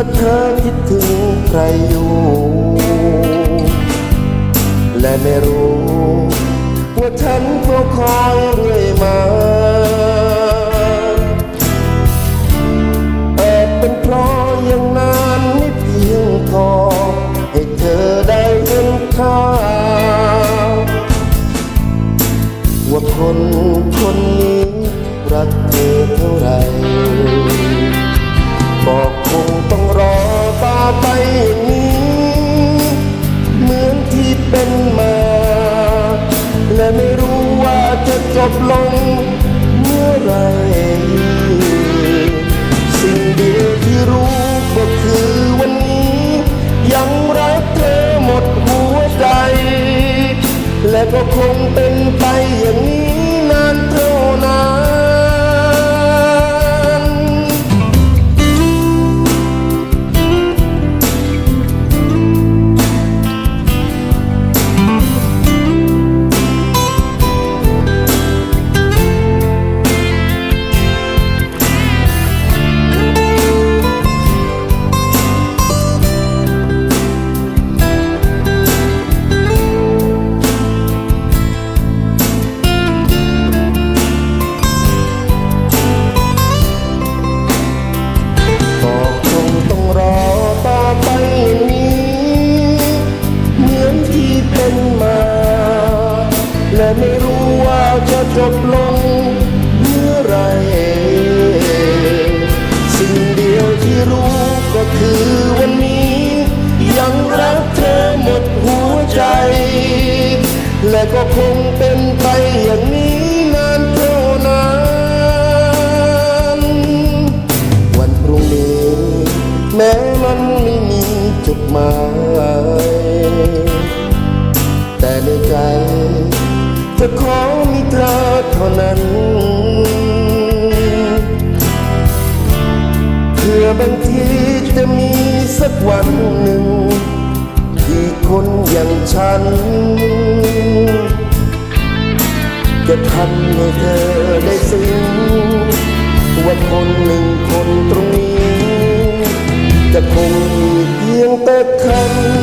ถ้าเธอคิดถึงใครอยู่ และไม่รู้ ว่าฉันก็คอยเรื่อยมาแต่เป็นเพราะย่างนั้นไม่เพียงพอ ให้เธอได้เห็นค่าว่าคนคนนี้รักเธอ จบลงเมื่อไร สิ่งเดียวที่รู้ก็คือวันนี้ ยังรักเธอหมดหัวใจ และก็คง ไม่รู้ว่าจะจบลงเมื่อไร สิ่งเดียวที่รู้ก็คือวันนี้ ยังรักเธอหมดหัวใจ และก็คงเป็นไปอย่างนี้นานเท่านานวันพรุ่งนี้ แม้มันไม่มีจุดหมาย แต่ในใจ จะขอมีเธอเท่านั้น เพื่อบางทีจะมีสักวันหนึ่ง ที่คนอย่างฉัน จะทำให้เธอได้ซึ้งว่าคนหนึ่งคนตรงนี้ จะคงมีเพียงแต่คำ